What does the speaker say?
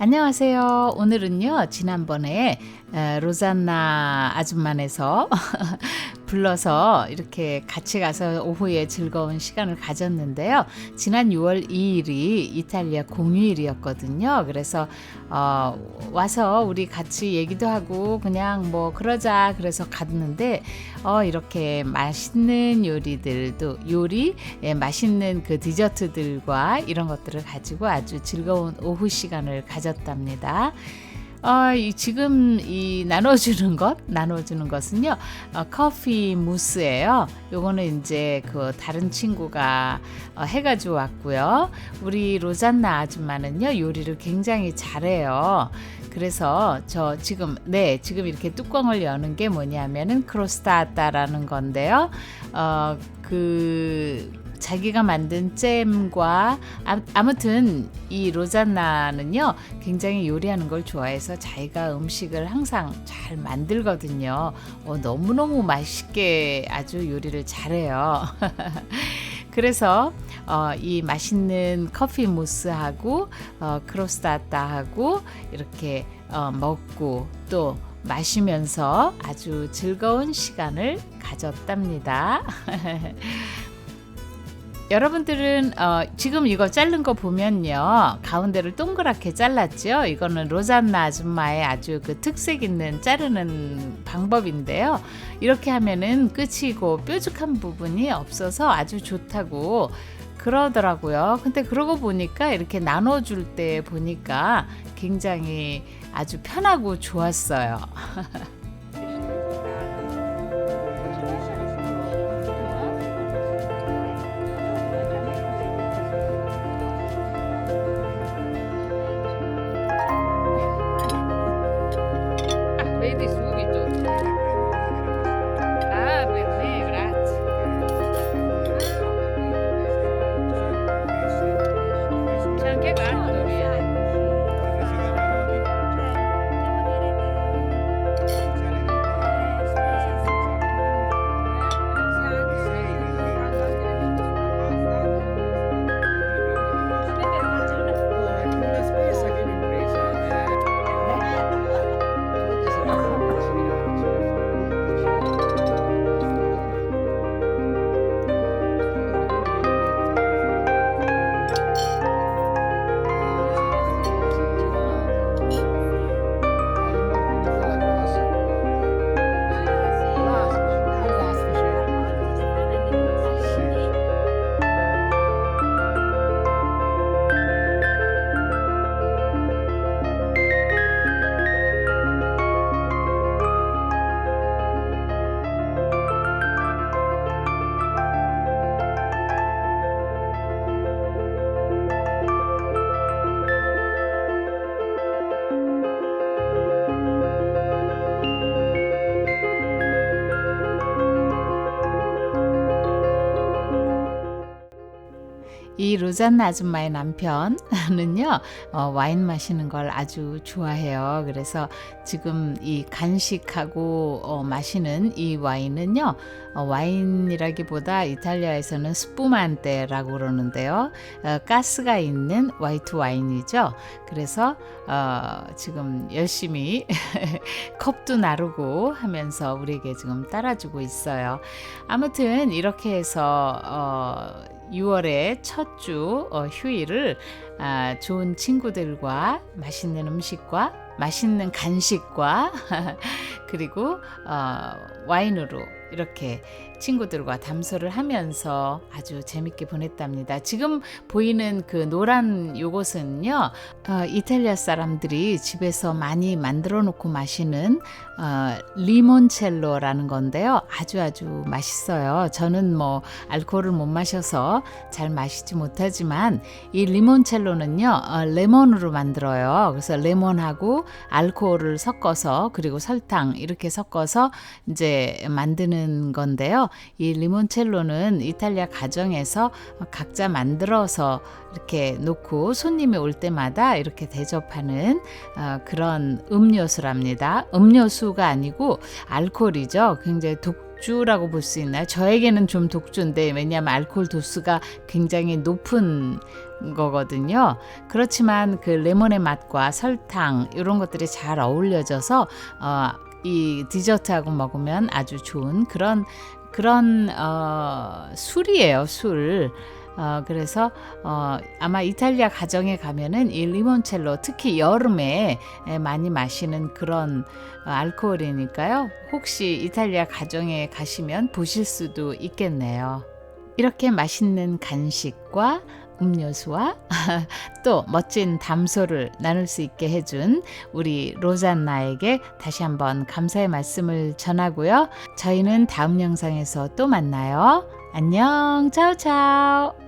안녕하세요. 오늘은요, 지난번에 에, 로잔나 아줌마네서 불러서 이렇게 같이 가서 오후에 즐거운 시간을 가졌는데요. 지난 6월 2일이 이탈리아 공휴일이었거든요. 그래서 어, 와서 우리 같이 얘기도 하고 그냥 뭐 그러자 그래서 갔는데 어, 이렇게 맛있는 요리들도 요리, 예, 맛있는 그 디저트들과 이런 것들을 가지고 아주 즐거운 오후 시간을 가졌답니다. 어, 이 지금 이 나눠주는 것, 나눠주는 것은요, 어, 커피 무스예요. 요거는 이제 그 다른 친구가 어, 해가지고 왔고요. 우리 로잔나 아줌마는요, 요리를 굉장히 잘해요. 그래서 저 지금 네 지금 이렇게 뚜껑을 여는 게 뭐냐면은 크로스타타라는 건데요. 어 그 자기가 만든 잼과 아, 아무튼 이 로잔나는요 굉장히 요리하는 걸 좋아해서 자기가 음식을 항상 잘 만들거든요. 어, 너무너무 맛있게 아주 요리를 잘해요. 그래서 어, 이 맛있는 커피 무스하고 어, 크로스타타하고 이렇게 어, 먹고 또 마시면서 아주 즐거운 시간을 가졌답니다. 여러분들은 어, 지금 이거 자른 거 보면요. 가운데를 동그랗게 잘랐죠? 이거는 로잔나 아줌마의 아주 그 특색 있는 자르는 방법인데요. 이렇게 하면은 끝이고 뾰족한 부분이 없어서 아주 좋다고 그러더라고요. 근데 그러고 보니까 이렇게 나눠줄 때 보니까 굉장히 아주 편하고 좋았어요 muito. Ah, beleza. 이 로잔나 아줌마의 남편은요 어, 와인 마시는 걸 아주 좋아해요. 그래서 지금 이 간식하고 어, 마시는 이 와인은요 어, 와인이라기보다 이탈리아에서는 스푸만테라고 그러는데요. 어, 가스가 있는 화이트 와인이죠. 그래서 어, 지금 열심히 컵도 나르고 하면서 우리에게 지금 따라주고 있어요. 아무튼 이렇게 해서 어, 6월의 첫주 어, 휴일을 아, 좋은 친구들과 맛있는 음식과 맛있는 간식과 그리고 어, 와인으로 이렇게 친구들과 담소를 하면서 아주 재밌게 보냈답니다. 지금 보이는 그 노란 요것은요, 어, 이탈리아 사람들이 집에서 많이 만들어 놓고 마시는 어, 리몬첼로라는 건데요. 아주 아주 맛있어요. 저는 뭐 알코올을 못 마셔서 잘 마시지 못하지만 이 리몬첼로는요, 어, 레몬으로 만들어요. 그래서 레몬하고 알코올을 섞어서 그리고 설탕 이렇게 섞어서 이제 만드는 건데요. 이 리몬첼로는 이탈리아 가정에서 각자 만들어서 이렇게 놓고 손님이 올 때마다 이렇게 대접하는 어, 그런 음료수랍니다. 음료수가 아니고 알코올이죠. 굉장히 독 독주라고 볼 수 있나요? 저에게는 좀 독주인데 왜냐하면 알코올 도수가 굉장히 높은 거거든요. 그렇지만 그 레몬의 맛과 설탕 이런 것들이 잘 어울려져서 어, 이 디저트하고 먹으면 아주 좋은 그런 그런 어, 술이에요. 술. 어, 그래서 어, 아마 이탈리아 가정에 가면은 이 리몬첼로 특히 여름에 에, 많이 마시는 그런 어, 알코올이니까요. 혹시 이탈리아 가정에 가시면 보실 수도 있겠네요. 이렇게 맛있는 간식과 음료수와 또 멋진 담소를 나눌 수 있게 해준 우리 로잔나에게 다시 한번 감사의 말씀을 전하고요. 저희는 다음 영상에서 또 만나요. 안녕, 차오차오.